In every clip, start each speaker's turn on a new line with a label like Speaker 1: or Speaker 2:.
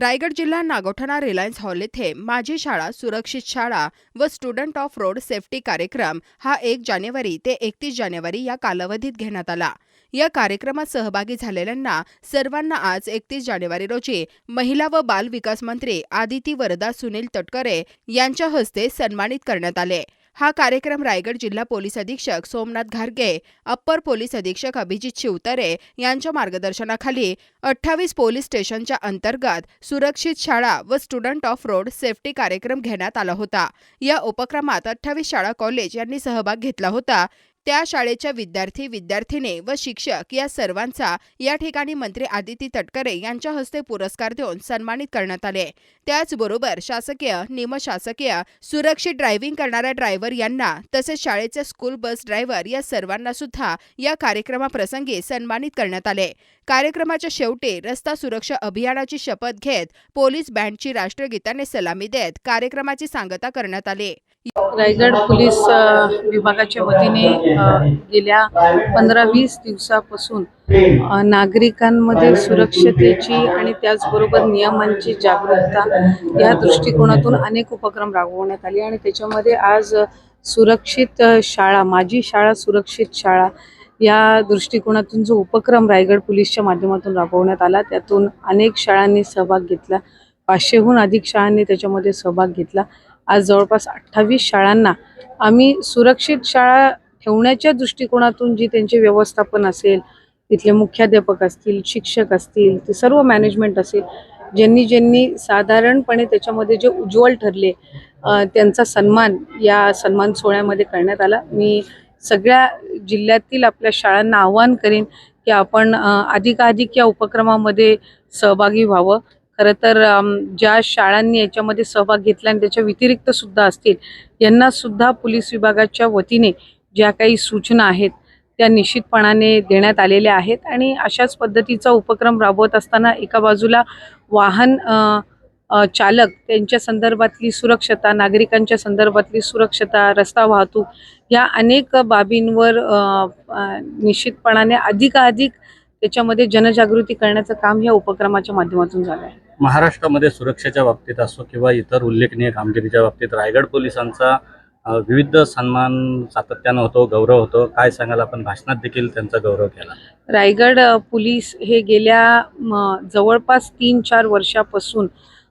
Speaker 1: रायगड जिल्हा Nagothane Reliance hall येथे माझी शाळा सुरक्षित शाळा व स्टुडंट ऑफ रोड सेफ्टी कार्यक्रम हा एक जानेवारी ते एकतीस जानेवारी या कालावधीत घेण्यात आला. या कार्यक्रमात सहभागी झालेल्यांना सर्वांना आज एकतीस जानेवारी रोजी महिला व बाल विकास मंत्री आदिती वरदा सुनील तटकरे यांच्या हस्ते सन्मानित करण्यात आले. हा कार्यक्रम रायगड जिल्हा पोलीस अधीक्षक सोमनाथ घारगे अप्पर पोलीस अधीक्षक अभिजित शिवतरे यांच्या मार्गदर्शनाखाली अठ्ठावीस पोलीस स्टेशनच्या अंतर्गत सुरक्षित शाळा व स्टुडंट ऑफ रोड सेफ्टी कार्यक्रम घेण्यात आला होता. या उपक्रमात अठ्ठावीस शाळा कॉलेज यांनी सहभाग घेतला होता. त्या शाळेच्या विद्यार्थी विद्यार्थिने व शिक्षक या सर्वांचा या ठिकाणी मंत्री आदिती तटकरे यांच्या हस्ते पुरस्कार देऊन सन्मानित करण्यात आले. त्याचबरोबर शासकीय निमशासकीय सुरक्षित ड्रायव्हिंग करणाऱ्या ड्रायव्हर यांना तसेच शाळेचे स्कूल बस ड्रायव्हर या सर्वांना सुद्धा या कार्यक्रमाप्रसंगी सन्मानित करण्यात आले. कार्यक्रमाच्या शेवटी रस्ता सुरक्षा अभियानाची शपथ घेत पोलीस बँडची राष्ट्रगीताने सलामी देत कार्यक्रमाची सांगता करण्यात आली.
Speaker 2: रायगड पोलीस विभागाच्या वतीने गेल्या पंधरा वीस दिवसापासून नागरिकांमध्ये सुरक्षतेची आणि त्याचबरोबर नियमांची जागरूकता या दृष्टिकोनातून अनेक उपक्रम राबवण्यात आले आणि त्याच्यामध्ये आज सुरक्षित शाळा माझी शाळा सुरक्षित शाळा या दृष्टिकोनातून जो उपक्रम रायगड पोलीसच्या माध्यमातून राबवण्यात आला त्यातून अनेक शाळांनी सहभाग घेतला. पाचशेहून अधिक शाळांनी त्याच्यामध्ये सहभाग घेतला. आज जवळपास अठ्ठावीस शाळांना आम्ही सुरक्षित शाळा ठेवण्याच्या दृष्टिकोनातून जी त्यांचे व्यवस्थापन असेल तिथले मुख्याध्यापक असतील शिक्षक असतील ते सर्व मॅनेजमेंट असेल ज्यांनी ज्यांनी साधारणपणे त्याच्यामध्ये जे उज्ज्वल ठरले त्यांचा सन्मान या सन्मान सोहळ्यामध्ये करण्यात आला. मी सगळ्या जिल्ह्यातील आपल्या शाळांना आवाहन करेन की आपण अधिकाधिक या उपक्रमामध्ये सहभागी व्हावं. खरं तर ज्या शाळांनी याच्यामध्ये सहभाग घेतला आणि त्याच्या व्यतिरिक्त सुद्धा असतील यांना सुद्धा पोलीस विभागाच्या वतीने ज्या काही सूचना आहेत त्या निश्चितपणाने देण्यात आलेल्या आहेत. आणि अशाच पद्धतीचा उपक्रम राबवत असताना एका बाजूला वाहन चालक त्यांच्या संदर्भातली सुरक्षता नागरिकांच्या संदर्भातली सुरक्षता रस्ता वाहतूक या अनेक बाबींवर निश्चितपणाने अधिकाधिक त्याच्यामध्ये जनजागृती करण्याचं काम या उपक्रमाच्या माध्यमातून झालं आहे
Speaker 3: महाराष्ट्रामध्ये सुरक्षेच्या बाबतीत असो किंवा इतर उल्लेखनीय कामगिरीच्या बाबतीत रायगड पोलिसांचा विविध सन्मान सातत्यानं होतो गौरव होतो. काय सांगाल आपण? भाषणात देखील त्यांचा गौरव केला.
Speaker 2: रायगड पोलीस हे गेल्या जवळपास तीन चार वर्षापासून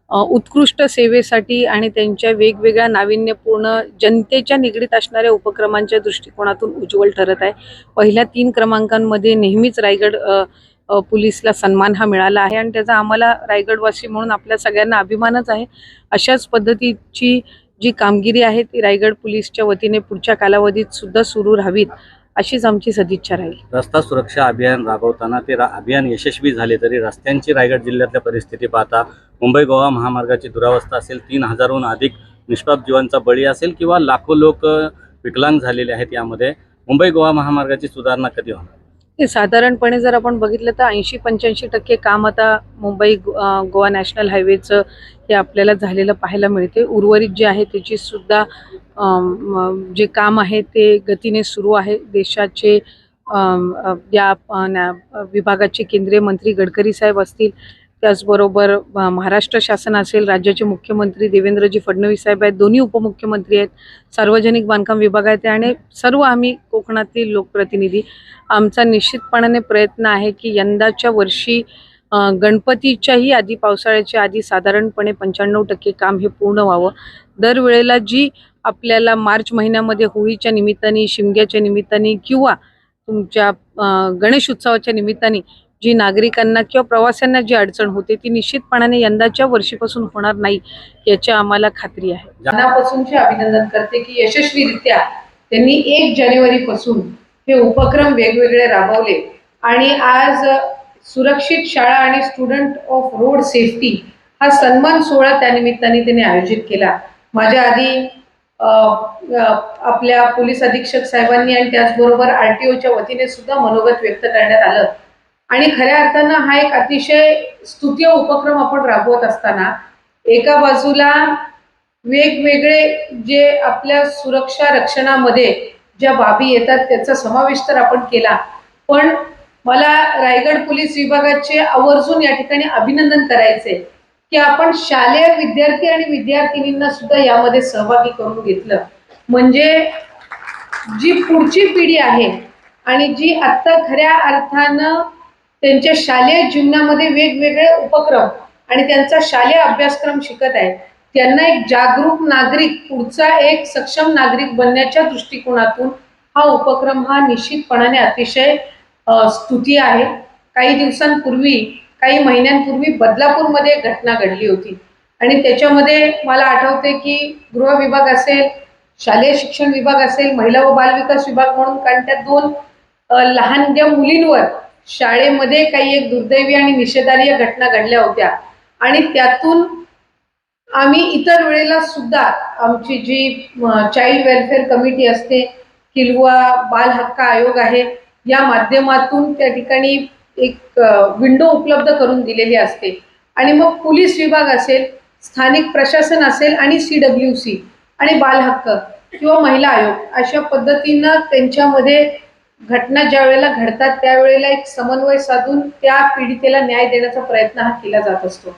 Speaker 2: उत्कृष्ट सेवेसाठी आणि त्यांच्या वेगवेगळ्या नाविन्यपूर्ण जनतेच्या निगडीत असणाऱ्या उपक्रमांच्या दृष्टिकोनातून उज्ज्वल ठरत आहे. पहिल्या तीन क्रमांकांमध्ये नेहमीच रायगड पोलीसला सन्मान हा मिळाला आहे आणि त्याचा आम्हाला रायगडवासी म्हणून आपल्या सगळ्यांना अभिमानच आहे. अशाच पद्धतीची जी कामगिरी आहे ती रायगड पोलीसच्या वतीने पुढच्या कालावधीत सुद्धा सुरू राहावीत अशीच आमची सदिच्छा राहील.
Speaker 3: रस्ता सुरक्षा अभियान राबवताना ते रा- अभियान यशस्वी झाले तरी रस्त्यांची रायगड जिल्ह्यातल्या परिस्थिती पाहता मुंबई गोवा महामार्गाची दुरावस्था असेल तीन हजारहून अधिक निष्पाप जीवांचा बळी असेल किंवा लाखो लोक विकलांग झालेले आहेत यामध्ये मुंबई गोवा महामार्गाची सुधारणा कधी होणार?
Speaker 2: साधारणपणे जर आपण बघितलं तर ऐंशी पंच्याऐंशी टक्के काम आता मुंबई गोवा नॅशनल हायवेचं हे आपल्याला झालेलं पाहायला मिळते उर्वरित जे आहे त्याची सुद्धा जे काम आहे ते गतीने सुरू आहे. देशाचे या विभागाचे केंद्रीय मंत्री गडकरी साहेब असतील त्याचबरोबर महाराष्ट्र शासन असेल राज्याचे मुख्यमंत्री देवेंद्रजी फडणवीस साहेब आहेत दोन्ही उपमुख्यमंत्री आहेत सार्वजनिक बांधकाम विभाग आहेत आणि सर्व आम्ही कोकणातील लोकप्रतिनिधी. आमचा निश्चितपणाने प्रयत्न आहे की यंदाच्या वर्षी गणपतीच्याही आधी पावसाळ्याच्या आधी साधारणपणे पंच्याण्णव टक्के काम हे पूर्ण व्हावं. दरवेळेला जी आपल्याला मार्च महिन्यामध्ये होळीच्या निमित्ताने शिमग्याच्या निमित्ताने किंवा तुमच्या गणेश उत्सवाच्या निमित्ताने जी नागरिकांना किंवा प्रवाशांना जी अडचण होते ती निश्चितपणाने यंदाच्या वर्षीपासून होणार नाही याची आम्हाला खात्री आहे. मनापासूनचे अभिनंदन करते की यशस्वीरित्या त्यांनी एक जानेवारी पासून हे उपक्रम वेगवेगळे राबवले आणि आज सुरक्षित शाळा आणि स्टुडंट ऑफ रोड सेफ्टी हा सन्मान सोहळा त्यानिमित्ताने त्यांनी आयोजित केला. माझ्या आधी आपल्या पोलीस अधीक्षक साहेबांनी आणि त्याचबरोबर आर टी ओच्या वतीने सुद्धा मनोगत व्यक्त करण्यात आलं. आणि खऱ्या अर्थानं हा एक अतिशय स्तुतीय उपक्रम आपण राबवत असताना एका बाजूला वेगवेगळे जे आपल्या सुरक्षा रक्षणामध्ये ज्या बाबी येतात त्याचा समावेश तर आपण केला. पण मला रायगड पोलीस विभागाचे आवर्जून या ठिकाणी अभिनंदन करायचे की आपण शालेय विद्यार्थी आणि विद्यार्थिनींना सुद्धा यामध्ये सहभागी करून घेतलं. म्हणजे जी पुढची पिढी आहे आणि जी आत्ता खऱ्या अर्थानं त्यांच्या शालेय जीवनामध्ये वेगवेगळे उपक्रम आणि त्यांचा शालेय अभ्यासक्रम शिकत आहे त्यांना एक जागरूक नागरिक पुढचा एक सक्षम नागरिक बनण्याच्या दृष्टिकोनातून हा उपक्रम हा निश्चितपणाने अतिशय स्तुती आहे. काही दिवसांपूर्वी काही महिन्यांपूर्वी बदलापूरमध्ये घटना घडली होती. आणि त्याच्यामध्ये मला आठवते की गृह विभाग असेल शालेय शिक्षण विभाग असेल महिला व बालविकास विभाग म्हणून कारण त्या दोन लहान ज्या मुलींवर शाळेमध्ये काही एक दुर्दैवी आणि निषेधार्य घटना घडल्या होत्या. आणि त्यातून आम्ही इतर वेळेला सुद्धा आमची जी चाइल्ड वेलफेअर कमिटी असते किलवा बाल हक्क आयोग आहे या माध्यमातून त्या ठिकाणी एक विंडो उपलब्ध करून दिलेली असते. आणि मग पोलीस विभाग असेल स्थानिक प्रशासन असेल आणि सी डब्ल्यू सी आणि बाल हक्क किंवा महिला आयोग अशा पद्धतीनं त्यांच्यामध्ये घटना ज्या वेळेला घडतात त्यावेळेला एक समन्वय साधून त्या पीडितेला न्याय देण्याचा प्रयत्न हा केला जात असतो.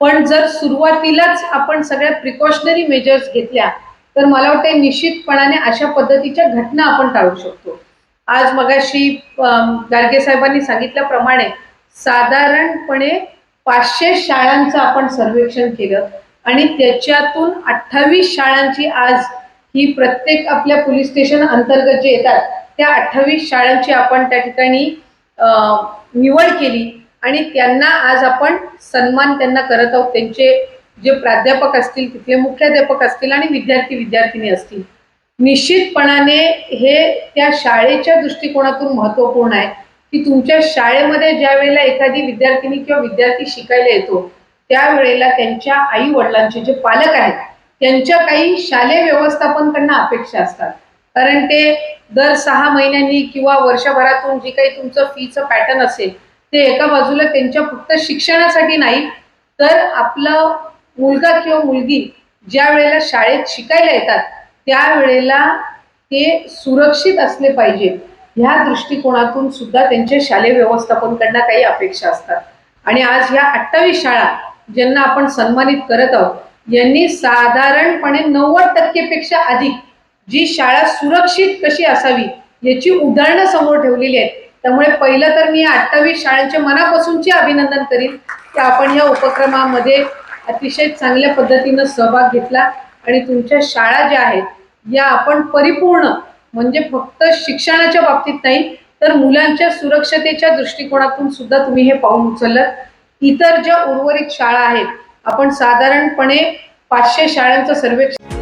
Speaker 2: पण जर सुरुवातीलाच आपण सगळ्या प्रिकॉशनरी मेजर्स घेतल्या तर मला वाटतं निश्चितपणाने अशा पद्धतीच्या घटना आपण टाळू शकतो. आज मगाशी अम, गाडगे साहेबांनी सांगितल्याप्रमाणे साधारणपणे पाचशे शाळांचं आपण सर्वेक्षण केलं आणि त्याच्यातून अठ्ठावीस शाळांची आज ही प्रत्येक आपल्या पोलीस स्टेशन अंतर्गत जे येतात त्या अठ्ठावीस शाळांची आपण त्या ठिकाणी निवड केली आणि त्यांना आज आपण सन्मान त्यांना करत आहोत. त्यांचे जे प्राध्यापक असतील तिथले मुख्याध्यापक असतील आणि विद्यार्थी विद्यार्थिनी असतील. निश्चितपणाने हे त्या शाळेच्या दृष्टिकोनातून महत्त्वपूर्ण आहे की तुमच्या शाळेमध्ये ज्या वेळेला एखादी विद्यार्थिनी किंवा विद्यार्थी शिकायला येतो त्यावेळेला त्यांच्या आई वडिलांचे जे पालक आहेत त्यांच्या काही शालेय व्यवस्थापनकडनं अपेक्षा असतात. कारण ते दर सहा महिन्यांनी किंवा वर्षभरातून जी काही तुमचं फीचं पॅटर्न असेल ते एका बाजूला त्यांच्या फक्त शिक्षणासाठी नाही तर आपलं मुलगा किंवा मुलगी ज्या वेळेला शाळेत शिकायला येतात त्यावेळेला ते सुरक्षित असले पाहिजे. ह्या दृष्टिकोनातून सुद्धा त्यांचे शालेय व्यवस्थापनकडनं काही अपेक्षा असतात. आणि आज ह्या अठ्ठावीस शाळा ज्यांना आपण सन्मानित करत आहोत यांनी साधारणपणे नव्वद टक्केपेक्षा अधिक जी शाळा सुरक्षित कशी असावी याची उदाहरणं समोर ठेवलेली आहेत. त्यामुळे पहिलं तर मी अठ्ठावीस शाळांचे मनापासूनचे अभिनंदन करीन. की आपण या उपक्रमामध्ये अतिशय चांगल्या पद्धतीनं सहभाग घेतला आणि तुमच्या शाळा ज्या आहेत या आपण परिपूर्ण म्हणजे फक्त शिक्षणाच्या बाबतीत नाही तर मुलांच्या सुरक्षतेच्या दृष्टिकोनातून सुद्धा तुम्ही हे पाऊल उचललं. इतर ज्या उर्वरित शाळा आहेत आपण साधारणपणे पाचशे शाळांचं सर्वेक्षण